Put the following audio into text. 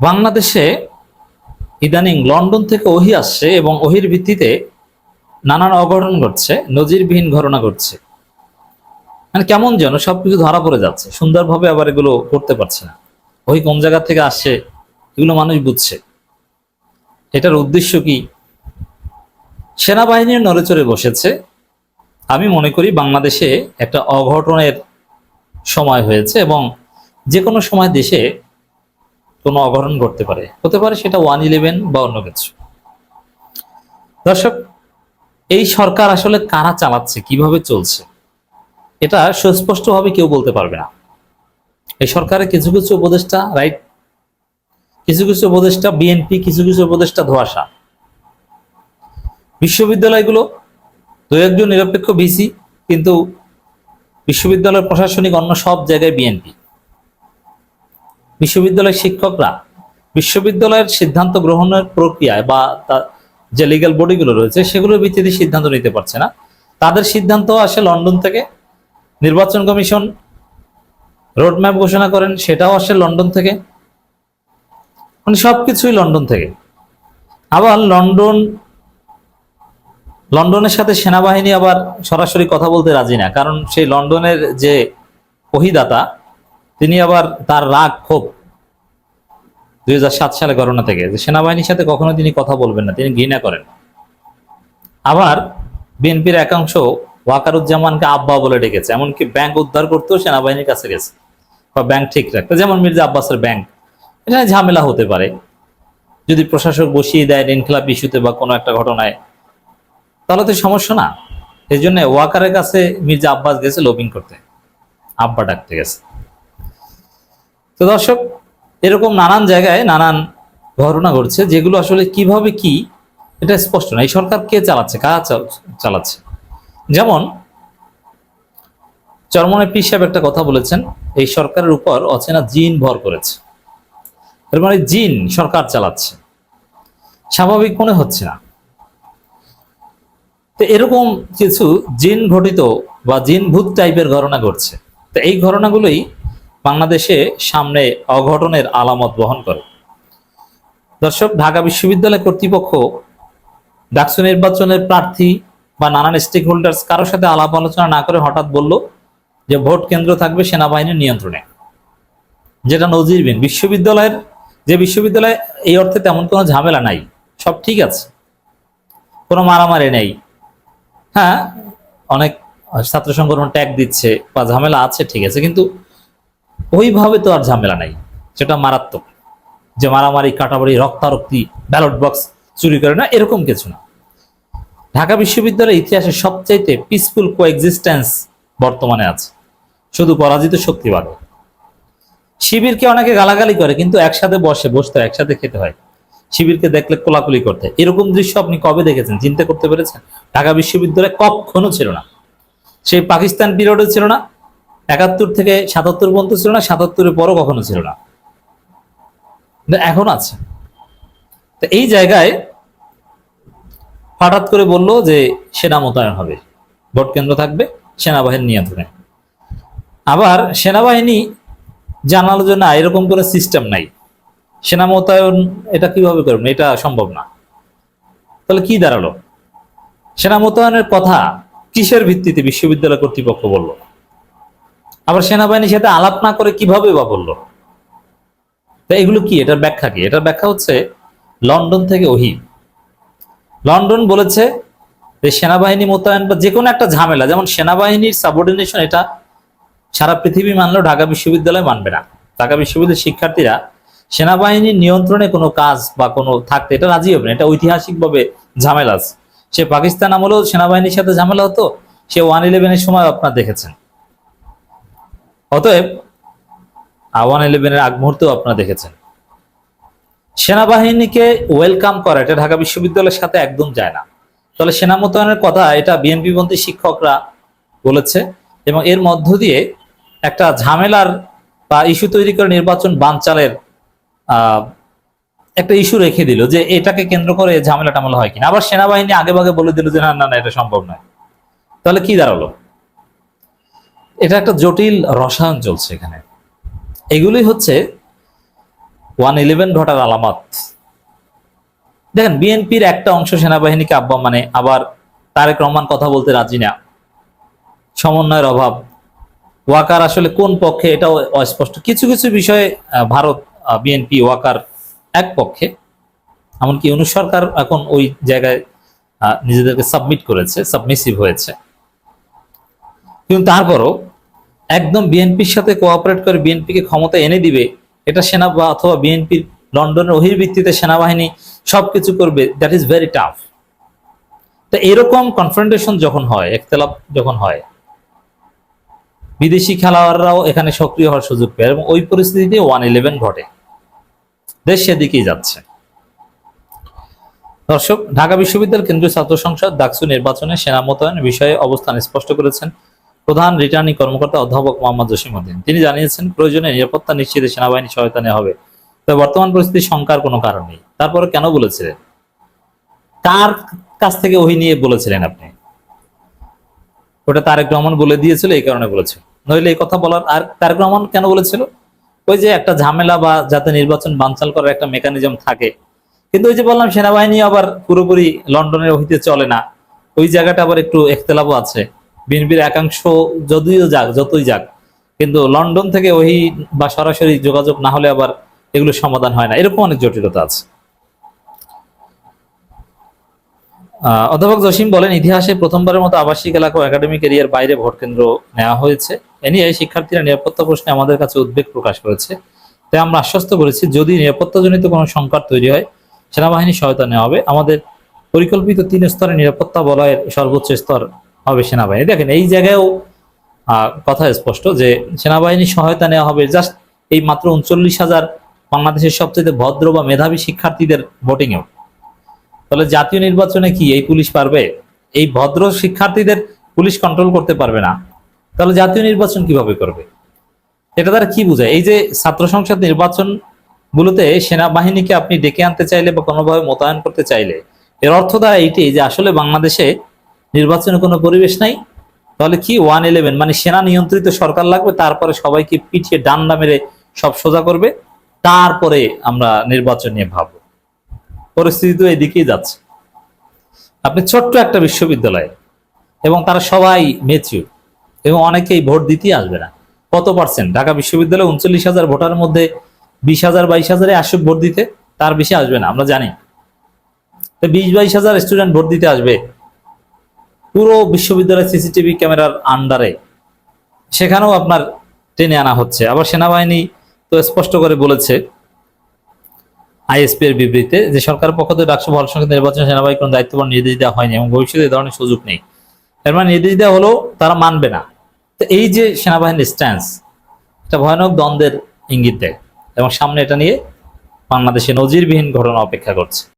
বাংলাদেশে ইদানিং লন্ডন থেকে ওহি আসছে এবং ওহির ভিত্তিতে নানান অঘটন ঘটছে, নজিরবিহীন ঘটনা ঘটছে। মানে কেমন যেন সবকিছু ধরা পড়ে যাচ্ছে, সুন্দরভাবে আবার এগুলো করতে পারছে না। ওই কোন জায়গা থেকে আসছে, এগুলো মানুষ বুঝছে। এটার উদ্দেশ্য কি? সেনাবাহিনীর নড়েচড়ে বসেছে। আমি মনে করি বাংলাদেশে একটা অঘটনের সময় হয়েছে এবং যে কোনো সময় দেশে কোনো অঘটন ঘটতে পারে। হতে পারে সেটা ওয়ান ইলেভেন বা অন্য কিছু। দর্শক, এই সরকার আসলে কারা চালাচ্ছে, কীভাবে চলছে, এটা সুস্পষ্টভাবে কেউ বলতে পারবে না। এই সরকারের কিছু কিছু উপদেষ্টা রাইট কিছু কিছু উপদেষ্টা বিএনপি কিছু কিছু উপদেষ্টা ধোয়াশা। বিশ্ববিদ্যালয়গুলো দু একজন নিরপেক্ষ ভিসি কিন্তু বিশ্ববিদ্যালয়ের প্রশাসনিক অন্য সব জায়গায় বিএনপি বিশ্ববিদ্যালয়ের শিক্ষকরা বিশ্ববিদ্যালয়ের সিদ্ধান্ত গ্রহণের প্রক্রিয়ায় বা তার যে লিগ্যাল বডিগুলো রয়েছে, সেগুলোর ভিত্তিতে সিদ্ধান্ত নিতে পারছে না। তাদের সিদ্ধান্ত আসে লন্ডন থেকে। নির্বাচন কমিশন রোডম্যাপ ঘোষণা করেন, সেটাও আসে লন্ডন থেকে। মানে সবকিছুই লন্ডন থেকে। আবার লন্ডন, লন্ডনের সাথে সেনাবাহিনী আবার সরাসরি কথা বলতে রাজি না, কারণ সেই লন্ডনের যে অহিদাতা তিনি আবার তার রাগ ক্ষোভ দুই হাজার সাত সালে ঘটনা থেকে, যে সেনাবাহিনীর সাথে কখনো তিনি কথা বলবেন না, তিনি ঘৃণা করেন। আবার বিএনপির একাংশ ওয়াকারুজ্জামানকে আব্বা বলে ডেকেছে, এমনকি ব্যাংক উদ্ধার করতেও সেনাবাহিনীর কাছে গেছে, বা ব্যাংক ঠিক রাখতে। যেমন মির্জা আব্বাসের ব্যাংক, এখানে ঝামেলা হতে পারে। যদি প্রশাসক বসিয়ে দেয় ইনকলাব ইস্যুতে বা কোনো একটা ঘটনায়, তাহলে তো সমস্যা না। এই জন্য ওয়াকারের কাছে মির্জা আব্বাস গেছে লবিং করতে, আব্বা ডাকতে গেছে। তো দর্শক এরকম নানান জায়গায় নানান ঘটনা ঘটছে, যেগুলো আসলে কীভাবে কি, এটা স্পষ্ট না। এই সরকার কে চালাচ্ছে? কারা চাল- চালাচ্ছে? যেমন চরমনে পি সাহেব একটা কথা বলেছেন, এই সরকারের উপর অচেনা জিন ভর করেছে। এর মানে জিন সরকার চালাচ্ছে। স্বাভাবিক মনে হচ্ছে না। তো এরকম কিছু জিন ঘটিত বা জিন ভূত টাইপের ঘটনা ঘটছে। তো এই ঘটনাগুলোই বাংলাদেশে সামনে অঘটনের আলামত বহন করে। দর্শক, ঢাকা বিশ্ববিদ্যালয় কর্তৃপক্ষ ডাকসু নির্বাচনের প্রার্থী বা নানান স্টেক হোল্ডার্স কারোর সাথে আলাপ আলোচনা না করে হঠাৎ বলল যে ভোট কেন্দ্র থাকবে সেনাবাহিনীর নিয়ন্ত্রণে। যেটা নজিরবিন বিশ্ববিদ্যালয়ের যে বিশ্ববিদ্যালয়ে এই অর্থে তেমন কোনো ঝামেলা নাই। সব ঠিক আছে। কোনো মারামারি নেই। হ্যাঁ অনেক ছাত্র সংগঠন ট্যাগ দিচ্ছে বা ঝামেলা আছে, ঠিক আছে। কিন্তু ওইভাবে তো আর ঝামেলা নাই। সেটা মারাত্মক। যে মারামারি, কাটাবাড়ি, রক্তারক্তি ব্যালট বক্স চুরি করে না, এরকম কিছু না। ঢাকা বিশ্ববিদ্যালয়ের ইতিহাসে সবচাইতে পিসফুল কোএক্সিস্টেন্স বর্তমানে আছে। শুধু পরাজিত শক্তিবাদ শিবিরকে অনেকে গালাগালি করে, কিন্তু একসাথে বসে, বসতে, একসাথে খেতে হয়। শিবিরকে দেখলে কোলাকুলি করতে। এরকম দৃশ্য আপনি কবে দেখেছেন? চিন্তা করতে পেরেছেন? ঢাকা বিশ্ববিদ্যালয়ে কখনো ছিল না। সেই পাকিস্তান পিরিয়ডে ছিল না। একাত্তর থেকে সাতাত্তর পর্যন্ত ছিল না, সাতাত্তরের পরও কখনো ছিল না। এখন আছে। তো এই জায়গায় হঠাৎ করে বলল যে সেনা মোতায়েন হবে, ভোট কেন্দ্র থাকবে সেনাবাহিনীর নিয়ন্ত্রণে আবার সেনাবাহিনী জানালো যে না, এরকম কোনো সিস্টেম নাই। সেনা মোতায়েন এটা কীভাবে করবেন এটা সম্ভব না। তাহলে কি দাঁড়াল? সেনা মোতায়েনের কথা কিসের ভিত্তিতে বিশ্ববিদ্যালয় কর্তৃপক্ষ বলল? আবার সেনাবাহিনীর সাথে আলাপ না করে কীভাবে বা বলল? তো এগুলো কি? এটার ব্যাখ্যা কি? এটার ব্যাখ্যা হচ্ছে লন্ডন থেকে ওহি লন্ডন বলেছে যে সেনাবাহিনী মোতায়েন বা যে কোনো একটা ঝামেলা, যেমন সেনাবাহিনীর সাবঅর্ডিনেশন এটা সারা পৃথিবী মানলেও ঢাকা বিশ্ববিদ্যালয় মানবে না। ঢাকা বিশ্ববিদ্যালয়ের শিক্ষার্থীরা সেনাবাহিনীর নিয়ন্ত্রণে কোনো কাজ বা কোনো থাকতে এটা রাজি হবে না। এটা ঐতিহাসিকভাবে ঝামেলা আছে। সে পাকিস্তান আমলেও সেনাবাহিনীর সাথে ঝামেলা হতো। সে ওয়ান ইলেভেনের সময় আপনার দেখেছেন। অতএব আওয়ান ইলেভেনের আগ মুহূর্তেও আপনারা দেখেছেন। সেনাবাহিনীকে ওয়েলকাম করা, এটা ঢাকা বিশ্ববিদ্যালয়ের সাথে একদম যায় না। তাহলে সেনা মোতায়েনের কথা এটা বিএনপি পন্থী শিক্ষকরা বলেছে এবং এর মধ্য দিয়ে একটা ঝামেলার বা ইস্যু তৈরি করে নির্বাচন বানচালের একটা ইস্যু রেখে দিল যে এটাকে কেন্দ্র করে ঝামেলা টামেলা হয় কিনা। আবার সেনাবাহিনী আগে ভাগে বলে দিল যে, না না না, এটা সম্ভব নয়। তাহলে কি দাঁড়াল? এটা একটা জটিল রসায়ন চলছে এখানে। এগুলি হচ্ছে ওয়ান ইলেভেন ঘটার আলামত। দেখেন, বিএনপির একটা অংশ সেনাবাহিনীকে আব্বা মানে আবার তারেক রহমান কথা বলতে রাজি না। সমন্বয়ের অভাব। ওয়াকার আসলে কোন পক্ষে এটাও অস্পষ্ট। কিছু কিছু বিষয়ে ভারত বিএনপি, ওয়াকার এক পক্ষে। এমনকি ইউনুস সরকার এখন ওই জায়গায় নিজেদেরকে সাবমিট করেছে সাবমিসিভ হয়েছে। কিন্তু তারপরও একদম বিএনপির সাথে কোঅপারেট করে বিএনপিকে ক্ষমতা এনে দিবে, এটা সেনা বা অথবা বিএনপির লন্ডনের অহির ভিত্তিতে সেনাবাহিনী সবকিছু করবে দ্যাট ইজ ভেরি টাফ তো এরকম কনফ্রন্টেশন যখন হয়, একতলাপ যখন হয়, বিদেশি খেলোয়াড়রাও এখানে সক্রিয় হওয়ার সুযোগ পায় এবং ওই পরিস্থিতিতে ওয়ান ইলেভেন ঘটে। দেশ সেদিকেই যাচ্ছে। দর্শক, ঢাকা বিশ্ববিদ্যালয় কেন্দ্রীয় ছাত্র সংসদ ডাকসু নির্বাচনে সেনা মোতায়েন বিষয়ে অবস্থান স্পষ্ট করেছেন প্রধান রিটার্নিং কর্মকর্তা অধ্যাপক মোহাম্মদ জসিমউদ্দিন তিনি জানিয়েছেন, প্রয়োজনে নিরাপত্তা নিশ্চিতে সেনাবাহিনী সহায়তা নেওয়া হবে। তবে বর্তমান পরিস্থিতি শঙ্কার কোনো কারণ নেই। তারপরে কেন বলেছিলেন? কার কাছ থেকে ওই নিয়ে বলেছিলেন আপনি? ওটা তারেক রহমান বলে দিয়েছিল, এই কারণে বলেছিল নইলে এই কথা বলার আর তারেক রহমান কেন বলেছিল? ওই যে একটা ঝামেলা বা যাতে নির্বাচন বানচাল করার একটা মেকানিজম থাকে। কিন্তু ওই যে বললাম, সেনাবাহিনী আবার পুরোপুরি লন্ডনের হইতে চলে না। ওই জায়গাটা আবার একটু একতলাপও আছে। বিএনপির একাংশ যদিও যাক, যতই যাক, কিন্তু লন্ডন থেকে ওই বা সরাসরি যোগাযোগ না হলে আবার এগুলো সমাধান হয় না। এরকম অনেক জটিলতা আছে। অধ্যাপক জসিম বলেন, ইতিহাসে প্রথমবারের মতো আবাসিক এলাকা ও একাডেমিক এরিয়ার বাইরে ভোট কেন্দ্র নেওয়া হয়েছে। এ নিয়ে শিক্ষার্থীরা নিরাপত্তা প্রশ্নে আমাদের কাছে উদ্বেগ প্রকাশ করেছে। তাই আমরা আশ্বস্ত করেছি, যদি নিরাপত্তাজনিত কোনো সংকট তৈরি হয় সেনাবাহিনী সহায়তা নেওয়া হবে। আমাদের পরিকল্পিত তিন স্তরের নিরাপত্তা বলয়ের সর্বোচ্চ স্তর হবে সেনাবাহিনী। দেখেন, এই জায়গায়ও কথা স্পষ্ট যে সেনাবাহিনী সহায়তা নেওয়া হবে। জাস্ট এই মাত্র উনচল্লিশ হাজার বাংলাদেশের সবচেয়ে ভদ্র বা মেধাবী শিক্ষার্থীদের ভোটিংয়েও তাহলে জাতীয় নির্বাচনে কি এই পুলিশ পারবে? এই ভদ্র শিক্ষার্থীদের পুলিশ কন্ট্রোল করতে পারবে না। তাহলে জাতীয় নির্বাচন কীভাবে করবে? এটা তারা কি বোঝায়? এই যে ছাত্র সংসদ নির্বাচন গুলোতে সেনাবাহিনীকে আপনি ডেকে আনতে চাইলে বা কোনোভাবে মোতায়েন করতে চাইলে, এর অর্থ দ্বারা এইটি যে আসলে বাংলাদেশে নির্বাচনে কোনো পরিবেশ নাই। তাহলে কি ওয়ান ইলেভেন? মানে সেনা নিয়ন্ত্রিত সরকার লাগবে, তারপরে সবাইকে পিছিয়ে ডান্ডা মেরে সব সোজা করবে, তারপরে আমরা নির্বাচন নিয়ে ভাববো। পরিস্থিতি তো এদিকেই যাচ্ছে। আপনি ছোট্ট একটা বিশ্ববিদ্যালয়, এবং তারা সবাই মেচিউর এবং অনেকেই ভোট দিতেই আসবে না। কত পার্সেন্ট ঢাকা বিশ্ববিদ্যালয়ে উনচল্লিশ হাজার ভোটার মধ্যে বিশ হাজার, বাইশ হাজারে আসুক ভোট দিতে, তার বেশি আসবে না, আমরা জানি। বিশ, বাইশ হাজার স্টুডেন্ট ভোট দিতে আসবে। পুরো বিশ্ববিদ্যালয় সিসিটিভি ক্যামেরার আন্ডারে। সেখানেও আপনার টেনে আনা হচ্ছে। আবার সেনাবাহিনী তো স্পষ্ট করে বলেছে আইএসপি এর বিবৃতিতে যে সরকার পক্ষ থেকে ডাকসু ভালো সংখ্যা নির্বাচন সেনাবাহিনী কোনো দায়িত্ববান নির্দেশ দেওয়া হয়নি এবং ভবিষ্যতে এই ধরনের সুযোগ নেই। এর মানে নির্দেশ দেওয়া হলো তারা মানবে না। তো এই যে সেনাবাহিনীর স্ট্যান্স এটা ভয়ানক দ্বন্দ্বের ইঙ্গিত দেয় এবং সামনে এটা নিয়ে বাংলাদেশে নজিরবিহীন ঘটনা অপেক্ষা করছে।